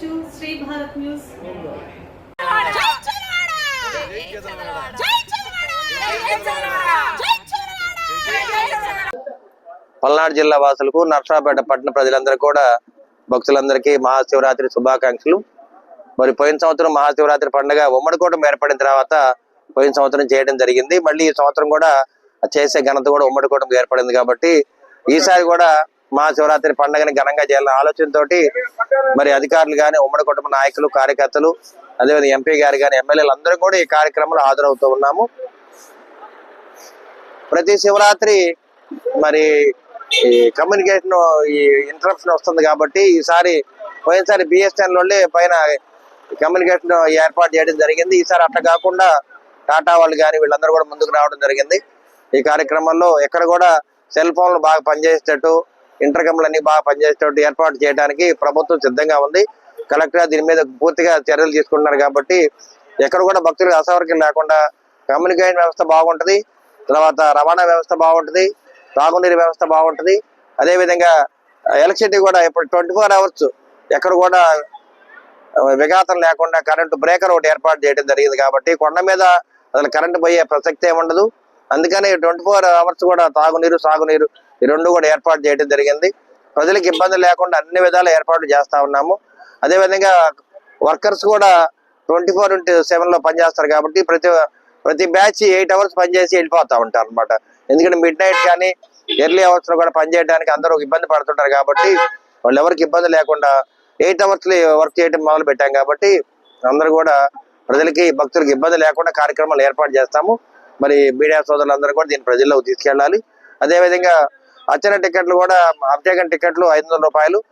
To Shri Bharat news Palnadu జిల్లా వాసులకు నర్సరాపేట పట్టణ ప్రజలందరూ కూడా భక్తులందరికీ మహాశివరాత్రి శుభాకాంక్షలు. మరి పోయిన సంవత్సరం మహాశివరాత్రి పండుగ ఉమ్మడికోటం ఏర్పడిన తర్వాత పోయిన సంవత్సరం చేయడం జరిగింది. మళ్ళీ ఈ సంవత్సరం కూడా చేసే ఘనత కూడా ఉమ్మడికోటం ఏర్పడింది కాబట్టి ఈసారి కూడా మహాశివరాత్రి పండుగని ఘనంగా చేయాలనే ఆలోచనతో మరి అధికారులు కానీ ఉమ్మడి కుటుంబ నాయకులు కార్యకర్తలు అదేవిధంగా ఎంపీ గారు కానీ ఎమ్మెల్యేలు అందరూ కూడా ఈ కార్యక్రమంలో హాజరవుతూ ఉన్నాము. ప్రతి శివరాత్రి మరి ఈ కమ్యూనికేషన్ ఈ ఇంటరప్షన్ వస్తుంది కాబట్టి ఈసారి పోయినసారి బిఎస్ఎన్ వాళ్ళే పైన కమ్యూనికేషన్ ఏర్పాటు చేయడం జరిగింది. ఈసారి అట్లా కాకుండా టాటా వాళ్ళు కానీ వీళ్ళందరూ కూడా ముందుకు రావడం జరిగింది. ఈ కార్యక్రమంలో ఎక్కడ కూడా సెల్ ఫోన్లు బాగా పనిచేసేటట్టు ఇంటర్కమ్లన్నీ బాగా పనిచేసేటట్టు ఏర్పాటు చేయడానికి ప్రభుత్వం సిద్ధంగా ఉంది. కలెక్టర్ దీని మీద పూర్తిగా చర్యలు తీసుకుంటున్నారు కాబట్టి ఎక్కడ కూడా భక్తులకు అసౌకర్యం లేకుండా కమ్యూనికేషన్ వ్యవస్థ బాగుంటది. తర్వాత రవాణా వ్యవస్థ బాగుంటుంది. తాగునీరు వ్యవస్థ బాగుంటది. అదేవిధంగా ఎలక్ట్రిసిటీ కూడా ఇప్పుడు ట్వంటీ ఫోర్ అవర్స్ ఎక్కడ కూడా విఘాతం లేకుండా కరెంటు బ్రేకర్ ఒకటి ఏర్పాటు చేయడం జరిగింది కాబట్టి కొండ మీద అసలు కరెంటు పోయే ప్రసక్తి ఏమి ఉండదు అందుకని ట్వంటీ ఫోర్ అవర్స్ కూడా తాగునీరు సాగునీరు ఈ రెండు కూడా ఏర్పాటు చేయడం జరిగింది. ప్రజలకు ఇబ్బంది లేకుండా అన్ని విధాలు ఏర్పాటు చేస్తా ఉన్నాము. అదేవిధంగా వర్కర్స్ కూడా ట్వంటీ ఫోర్ ఇంటూ సెవెన్లో పనిచేస్తారు కాబట్టి ప్రతి ప్రతి బ్యాచ్ ఎయిట్ అవర్స్ పనిచేసి వెళ్ళిపోతా ఉంటారు అనమాట ఎందుకంటే మిడ్ నైట్ కానీ ఎర్లీ అవర్స్లో కూడా పనిచేయడానికి అందరూ ఇబ్బంది పడుతుంటారు కాబట్టి వాళ్ళు ఎవరికి ఇబ్బంది లేకుండా ఎయిట్ అవర్స్ వర్క్ చేయడం మొదలు పెట్టాం కాబట్టి అందరూ కూడా ప్రజలకి భక్తులకు ఇబ్బంది లేకుండా కార్యక్రమాలు ఏర్పాటు చేస్తాము. మరి మీడియా సోదరులందరూ కూడా దీన్ని ప్రజల్లోకి తీసుకెళ్ళాలి. అదేవిధంగా అచ్చన టికెట్లు కూడా అభిషేకం టికెట్లు ఐదు వందల రూపాయలు.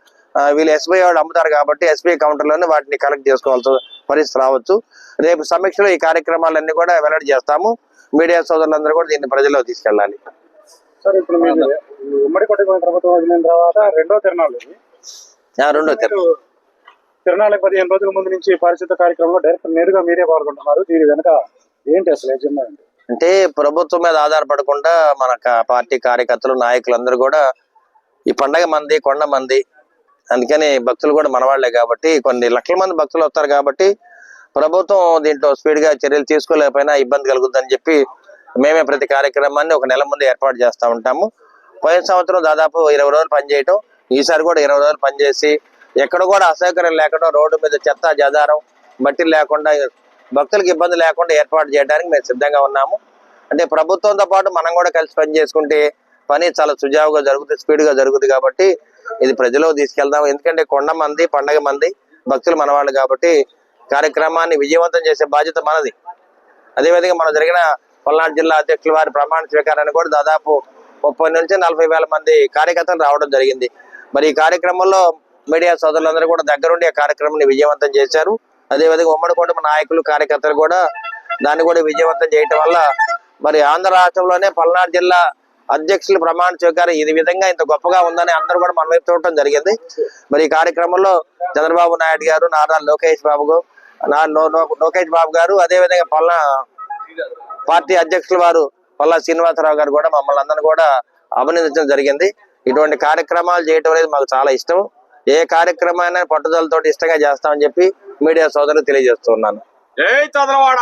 వీళ్ళు ఎస్బీఐ వాళ్ళు అమ్ముతారు కాబట్టి ఎస్బీఐ కౌంటర్లోనే వాటిని కలెక్ట్ చేసుకోవాల్సిన పరిస్థితి రావచ్చు. రేపు సమీక్షలో ఈ కార్యక్రమాలన్నీ కూడా వెల్లడి చేస్తాము. మీడియా సోదరులందరూ కూడా దీన్ని ప్రజల్లోకి తీసుకెళ్ళాలి. సార్ ఇప్పుడు మీరు ఉమ్మడి కొట్టిపోయిన ప్రభుత్వం వదిలిన తర్వాత రెండో తిరణాలు ఇది. ఆ, రెండో తెర తిరణాలకు పదిహేను రోజుల ముందు నుంచి పరిశుద్ధ కార్యక్రమంలో డైరెక్ట్ నేరుగా మీరే పాల్గొంటున్నారు. దీని వెనక ఏంటి అసలు ఎజెండా ఏంటి అంటే ప్రభుత్వం మీద ఆధారపడకుండా మన పార్టీ కార్యకర్తలు నాయకులందరూ కూడా ఈ పండగ మంది కొండ మంది అందుకని భక్తులు కూడా మనవాళ్ళే కాబట్టి కొన్ని లక్షల మంది భక్తులు వస్తారు కాబట్టి ప్రభుత్వం దీంట్లో స్పీడ్గా చర్యలు తీసుకోలేకపోయినా ఇబ్బంది కలుగుద్దని చెప్పి మేమే ప్రతి కార్యక్రమాన్ని ఒక నెల ముందు ఏర్పాటు చేస్తూ ఉంటాము. పోయిన సంవత్సరం దాదాపు ఇరవై రోజులు పనిచేయటం ఈసారి కూడా ఇరవై రోజులు పనిచేసి ఎక్కడ కూడా అసౌకర్యం లేకుండా రోడ్డు మీద చెత్త జదారం మట్టి లేకుండా భక్తులకు ఇబ్బంది లేకుండా ఏర్పాటు చేయడానికి మేము సిద్ధంగా ఉన్నాము. అంటే ప్రభుత్వంతో పాటు మనం కూడా కలిసి పని చేసుకుంటే పని చాలా సుజావుగా జరుగుతుంది స్పీడ్గా జరుగుతుంది కాబట్టి ఇది ప్రజలకు తీసుకెళ్దాం. ఎందుకంటే కొండ మంది పండగ మంది భక్తులు మనవాళ్ళు కాబట్టి కార్యక్రమాన్ని విజయవంతం చేసే బాధ్యత మనది. అదేవిధంగా మనం జరిగిన పల్నాడు జిల్లా అధ్యక్షుల వారి ప్రమాణ స్వీకారాన్ని కూడా దాదాపు ముప్పై నుంచి నలభై వేల మంది కార్యకర్తలు రావడం జరిగింది. మరి ఈ కార్యక్రమంలో మీడియా సోదరులందరూ కూడా దగ్గరుండి ఆ కార్యక్రమాన్ని విజయవంతం చేశారు. అదేవిధంగా ఉమ్మడి కుటుంబ నాయకులు కార్యకర్తలు కూడా దాన్ని కూడా విజయవంతం చేయటం వల్ల మరి ఆంధ్ర రాష్ట్రంలోనే పల్నాడు జిల్లా అధ్యక్షులు ప్రమాణ స్వీకారం ఇది విధంగా ఇంత గొప్పగా ఉందని అందరూ కూడా మన వైపు చూడటం జరిగింది. మరి ఈ కార్యక్రమంలో చంద్రబాబు నాయుడు గారు నారా లోకేష్ బాబు నా లోకేష్ బాబు గారు అదేవిధంగా పల్నా పార్టీ అధ్యక్షుల వారు పల్లా శ్రీనివాసరావు గారు కూడా మమ్మల్ని అందరిని కూడా అభినందించడం జరిగింది. ఇటువంటి కార్యక్రమాలు చేయటం అనేది మాకు చాలా ఇష్టం. ఏ కార్యక్రమాన్ని పట్టుదలతో ఇష్టంగా చేస్తామని చెప్పి మీడియా సోదరులు తెలియజేస్తున్నాను జై చంద్రవాడ